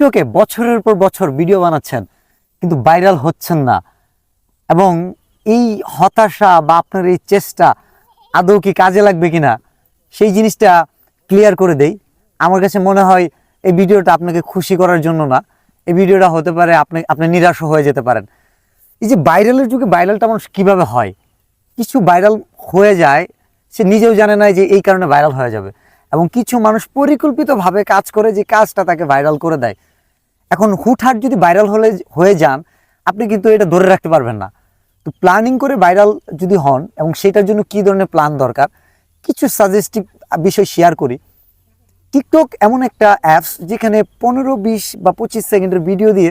টিকটকে বছরের পর বছর ভিডিও বানাচ্ছেন, কিন্তু ভাইরাল হচ্ছেন না। এবং এই হতাশা বা আপনার এই চেষ্টা আদৌ কি কাজে লাগবে কিনা, সেই জিনিসটা ক্লিয়ার করে দেই। আমার কাছে মনে হয় এই ভিডিওটা আপনাকে খুশি করার জন্য না। এই ভিডিওটা হতে পারে আপনি আপনি নিরাশ হয়ে যেতে পারেন। এই যে ভাইরালের যুগে ভাইরালটা মানুষ কীভাবে হয়? কিছু ভাইরাল হয়ে যায়, সে নিজেও জানে না যে এই কারণে ভাইরাল হয়ে যাবে। এবং কিছু মানুষ পরিকল্পিতভাবে কাজ করে যে কাজটা তাকে ভাইরাল করে দেয়। এখন হুটহাট যদি ভাইরাল হলে হয়ে যান, আপনি কিন্তু এটা ধরে রাখতে পারবেন না। তো প্ল্যানিং করে ভাইরাল যদি হন এবং সেটার জন্য কী ধরনের প্ল্যান দরকার, কিছু সাজেস্টিভ বিষয় শেয়ার করি। টিকটক এমন একটা অ্যাপস যেখানে পনেরো, বিশ বা পঁচিশ সেকেন্ডের ভিডিও দিয়ে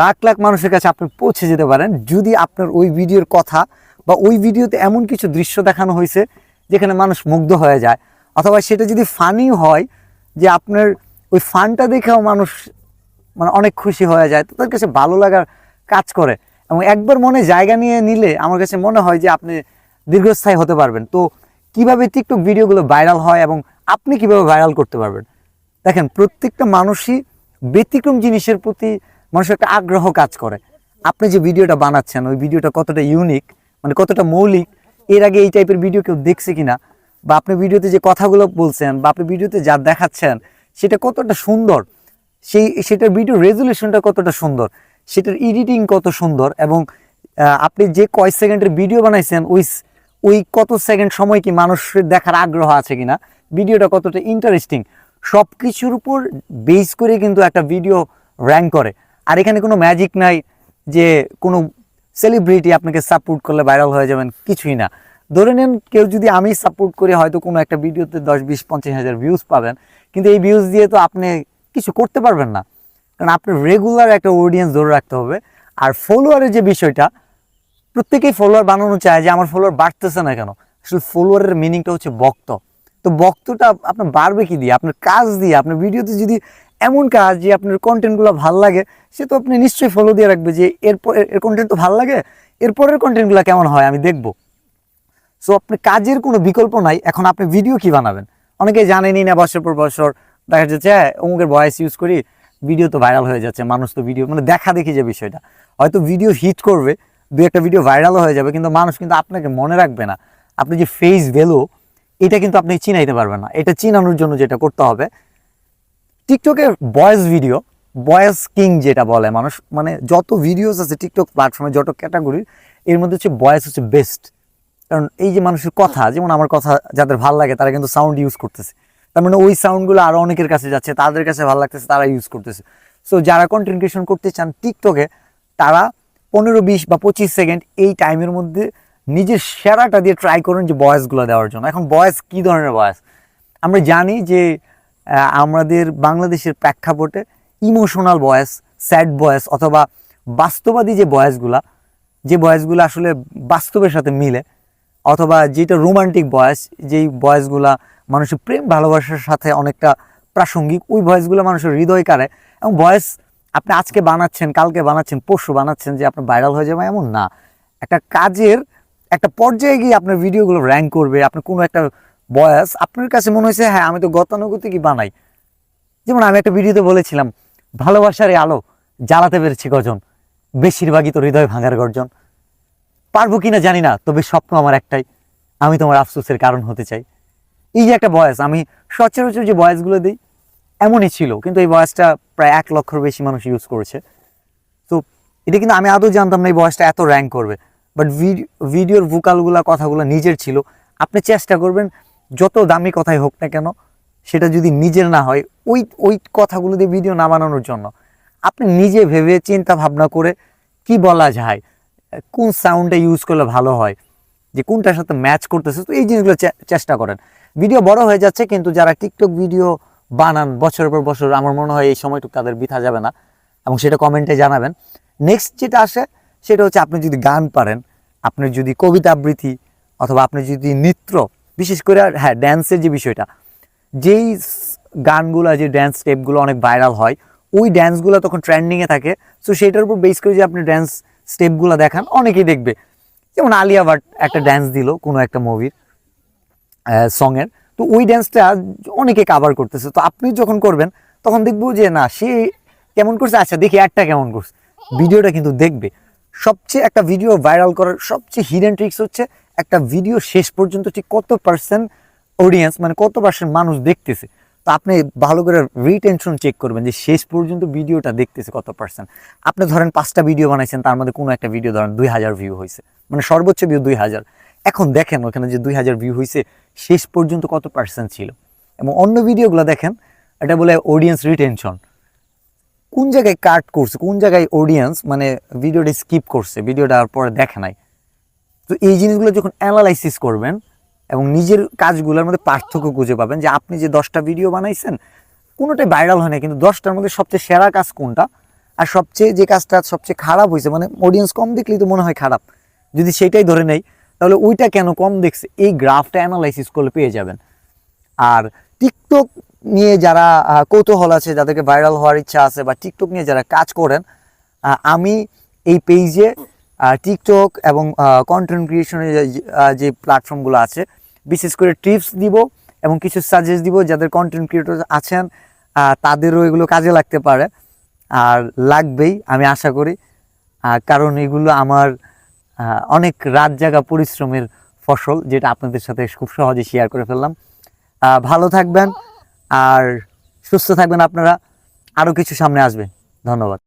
লাখ লাখ মানুষের কাছে আপনি পৌঁছে যেতে পারেন। যদি আপনার ওই ভিডিওর কথা বা ওই ভিডিওতে এমন কিছু দৃশ্য দেখানো হয়েছে যেখানে মানুষ মুগ্ধ হয়ে যায়, অথবা সেটা যদি ফানি হয়, যে আপনার ওই ফানটা দেখেও মানুষ মানে অনেক খুশি হয়ে যায় তো তার কাছে ভালো লাগার কাজ করে। এবং একবার মনে জায়গা নিয়ে নিলে আমার কাছে মনে হয় যে আপনি দীর্ঘস্থায়ী হতে পারবেন। তো কীভাবে টিকটক ভিডিওগুলো ভাইরাল হয় এবং আপনি কীভাবে ভাইরাল করতে পারবেন? দেখেন, প্রত্যেকটা মানুষই ব্যতিক্রম জিনিসের প্রতি মানুষের একটা আগ্রহ কাজ করে। আপনি যে ভিডিওটা বানাচ্ছেন, ওই ভিডিওটা কতটা ইউনিক মানে কতটা মৌলিক, এর আগে এই টাইপের ভিডিও কেউ দেখছে কিনা? বা আপনি ভিডিওতে যে কথাগুলো বলছেন, বা আপনি ভিডিওতে যা দেখাচ্ছেন, সেটা কতটা সুন্দর সেই, সেটার ভিডিও রেজুলেশনটা কতটা সুন্দর, সেটার এডিটিং কত সুন্দর, এবং আপনি যে কয় সেকেন্ডের ভিডিও বানাইছেন, ওই ওই কত সেকেন্ড সময় কি মানুষের দেখার আগ্রহ আছে কিনা ভিডিওটা কতটা ইন্টারেস্টিং সব কিছুর উপর বেস করে কিন্তু একটা ভিডিও র্যাঙ্ক করে। আর এখানে কোনো ম্যাজিক নাই যে কোনো সেলিব্রিটি আপনাকে সাপোর্ট করলে ভাইরাল হয়ে যাবেন, কিছুই না। ধরে নেন কেউ যদি আমি সাপোর্ট করি হয়তো কোনো একটা ভিডিওতে দশ, বিশ, পঞ্চাশ হাজার ভিউজ পাবেন, কিন্তু এই ভিউজ দিয়ে তো আপনি কিছু করতে পারবেন না। কারণ আপনার রেগুলার একটা অডিয়েন্স ধরে রাখতে হবে। আর ফলোয়ারের যে বিষয়টা, প্রত্যেকেই ফলোয়ার বানানো চায় যে আমার ফলোয়ার বাড়তেছে না কেন? আসলে ফলোয়ারের মিনিংটা হচ্ছে বক্ত তো বক্তটা আপনার বাড়বে কি দিয়ে? আপনার কাজ দিয়ে? আপনার ভিডিওতে যদি এমন কাজ যে আপনার কন্টেন্টগুলো ভালো লাগে, সে তো আপনি নিশ্চয়ই ফলো দিয়ে রাখবে যে এরপর এর কন্টেন্ট তো ভালো লাগে এরপরের কন্টেন্টগুলো কেমন হয় আমি দেখব। সো আপনি কাজের কোনো বিকল্প নাই, এখন আপনি ভিডিও কি বানাবেন? অনেকে জানেনই না বছর পর বছর দেখা যাচ্ছে হ্যাঁ অমুকের ভয়েস ইউজ করি ভিডিও তো ভাইরাল হয়ে যাচ্ছে, মানুষ তো ভিডিও মানে দেখা দেখি যে বিষয়টা। হয়তো ভিডিও হিট করবে, দু একটা ভিডিও ভাইরালও হয়ে যাবে, কিন্তু মানুষ কিন্তু আপনাকে মনে রাখবে না। আপনি যে ফেস ভ্যালু এটা কিন্তু আপনি চিনাইতে পারবেন না। এটা চিনানোর জন্য যেটা করতে হবে টিকটকের ভয়েস ভিডিও ভয়েস কিং যেটা বলে মানুষ মানে যত ভিডিওস আছে টিকটক প্ল্যাটফর্মে যত ক্যাটাগরির এর মধ্যে হচ্ছে ভয়েস হচ্ছে বেস্ট কারণ এই যে মানুষের কথা, যেমন আমার কথা যাদের ভালো লাগে, তারা কিন্তু সাউন্ড ইউজ করতেছে। তার মানে ওই সাউন্ডগুলো আরও অনেকের কাছে যাচ্ছে, তাদের কাছে ভালো লাগতেছে, তারা ইউজ করতেছে। সো যারা কন্টেন্ট ক্রিয়েশন করতে চান টিকটকে তারা পনেরো, বিশ বা পঁচিশ সেকেন্ড এই টাইমের মধ্যে নিজের সেরাটা দিয়ে ট্রাই করুন যে ভয়েসগুলো দেওয়ার জন্য। এখন ভয়েস কী ধরনের ভয়েস আমরা জানি যে আমাদের বাংলাদেশের প্রেক্ষাপটে ইমোশনাল ভয়েস স্যাড ভয়েস অথবা বাস্তবাদী যে ভয়েসগুলা যে ভয়েসগুলো আসলে বাস্তবের সাথে মিলে অথবা যেটা রোমান্টিক বয়স যেই ভয়েসগুলা মানুষের প্রেম, ভালোবাসার সাথে অনেকটা প্রাসঙ্গিক, ওই ভয়েসগুলো মানুষের হৃদয় কাড়ে। এবং ভয়েস আপনি আজকে বানাচ্ছেন, কালকে বানাচ্ছেন, পরশু বানাচ্ছেন যে আপনি ভাইরাল হয়ে যাবে এমন না। একটা কাজের একটা পর্যায়ে গিয়ে আপনার ভিডিওগুলো র্যাঙ্ক করবে, আপনার কোনো একটা বয়স আপনার কাছে মনে হয়েছে হ্যাঁ আমি তো গতানুগতিকই বানাই। যেমন আমি একটা ভিডিওতে বলেছিলাম, ভালোবাসার আলো জ্বালাতে পেরেছি গজন বেশিরভাগই তো হৃদয় ভাঙার গর্জন। পারব কিনা জানি না, তবে স্বপ্ন আমার একটাই, আমি তোমার আফসোসের কারণ হতে চাই। এই যে একটা বয়স, আমি সচরাচর যে বয়সগুলো দিই, এমনই ছিল, কিন্তু এই বয়সটা প্রায় এক লক্ষর বেশি মানুষ ইউজ করেছে। তো এটা কিন্তু আমি আদৌ জানতাম না এই বয়সটা এত র্যাঙ্ক করবে। বাট ভিডিওর ভোকালগুলো কথাগুলো নিজের ছিল। আপনি চেষ্টা করবেন, যত দামি কথাই হোক না কেন, সেটা যদি নিজের না হয়, ওই ওই কথাগুলো দিয়ে ভিডিও না বানানোর জন্য। আপনি নিজে ভেবে চিন্তা ভাবনা করে কি বলা যায় কোন সাউন্ডটা ইউজ করলে ভালো হয়, যে কোনটার সাথে ম্যাচ করতেছে, তো এই জিনিসগুলো চেষ্টা করেন। ভিডিও বড় হয়ে যাচ্ছে, কিন্তু যারা টিকটক ভিডিও বানান বছরের পর বছর, আমার মনে হয় এই সময়টুকু তাদের বৃথা যাবে না, এবং সেটা কমেন্টে জানাবেন। নেক্সট যেটা আসে, সেটা হচ্ছে আপনি যদি গান পারেন, আপনি যদি কবিতা আবৃত্তি, অথবা আপনি যদি নৃত্য, বিশেষ করে হ্যাঁ ড্যান্সের যে বিষয়টা, যেই গানগুলো, যে ড্যান্স স্টেপগুলো অনেক ভাইরাল হয়, ওই ড্যান্সগুলো তখন ট্রেন্ডিংয়ে থাকে সো সেটার উপর বেস করে যে আপনি ড্যান্স স্টেপগুলো দেখান, অনেকেই দেখবে। যেমন আলিয়া ভাট একটা ড্যান্স দিল কোনো একটা মুভির সঙের তো ওই ড্যান্সটা অনেকে কাভার করতেছে। তো আপনি যখন করবেন, তখন দেখব যে না, সে কেমন করছে? আচ্ছা দেখি একটা কেমন করছে। ভিডিওটা কিন্তু দেখবে। সবচেয়ে একটা ভিডিও ভাইরাল করার সবচেয়ে হিডেন ট্রিক্স হচ্ছে, একটা ভিডিও শেষ পর্যন্ত ঠিক কত পার্সেন্ট অডিয়েন্স মানে কত পার্সেন্ট মানুষ দেখতেছে। তো আপনি ভালো করে রিটেনশন চেক করবেন যে শেষ পর্যন্ত ভিডিওটা দেখতেছে কত পার্সেন্ট আপনি ধরেন পাঁচটা ভিডিও বানাইছেন, তার মধ্যে কোনো একটা ভিডিও ধরেন দুই হাজার ভিউ হয়েছে মানে সর্বোচ্চ ভিউ দুই হাজার। এখন দেখেন ওখানে যে দুই হাজার ভিউ হয়েছে শেষ পর্যন্ত কত পার্সেন্ট ছিল? এবং অন্য ভিডিওগুলো দেখেন, এটা বলে অডিয়েন্স রিটেনশন কোন জায়গায় কাট করছে, কোন জায়গায় অডিয়েন্স মানে ভিডিওটা স্কিপ করছে ভিডিওটা আর পরে দেখে নাই। তো এই জিনিসগুলো যখন অ্যানালাইসিস করবেন এবং নিজের কাজগুলোর মধ্যে পার্থক্য খুঁজে পাবেন যে আপনি যে দশটা ভিডিও বানাইছেন, কোনোটাই ভাইরাল হয় না কিন্তু দশটার মধ্যে সবচেয়ে সেরা কাজ কোনটা? আর সবচেয়ে যে কাজটা সবচেয়ে খারাপ হয়েছে মানে অডিয়েন্স কম দেখলেই তো মনে হয় খারাপ। যদি সেটাই ধরে নেই, তাহলে ওইটা কেন কম দেখছে? এই গ্রাফটা অ্যানালাইসিস করলে পেয়ে যাবেন। আর টিকটক নিয়ে যারা কৌতূহল আছে, যাদেরকে ভাইরাল হওয়ার ইচ্ছা আছে, বা টিকটক নিয়ে যারা কাজ করেন আমি এই পেজে টিকটক এবং কন্টেন্ট ক্রিয়েশনের যে প্ল্যাটফর্মগুলো আছে বিশেষ করে টিপস দিব এবং কিছু সাজেস্ট দিব যাদের কন্টেন্ট ক্রিয়েটর আছেন তাদেরও এগুলো কাজে লাগতে পারে। আর লাগবেই, আমি আশা করি। কারণ এগুলো আমার অনেক রাত জাগা পরিশ্রমের ফসল, যেটা আপনাদের সাথে খুব সহজে শেয়ার করে ফেললাম। ভালো থাকবেন আর সুস্থ থাকবেন আপনারা। আরও কিছু সামনে আসবে। ধন্যবাদ।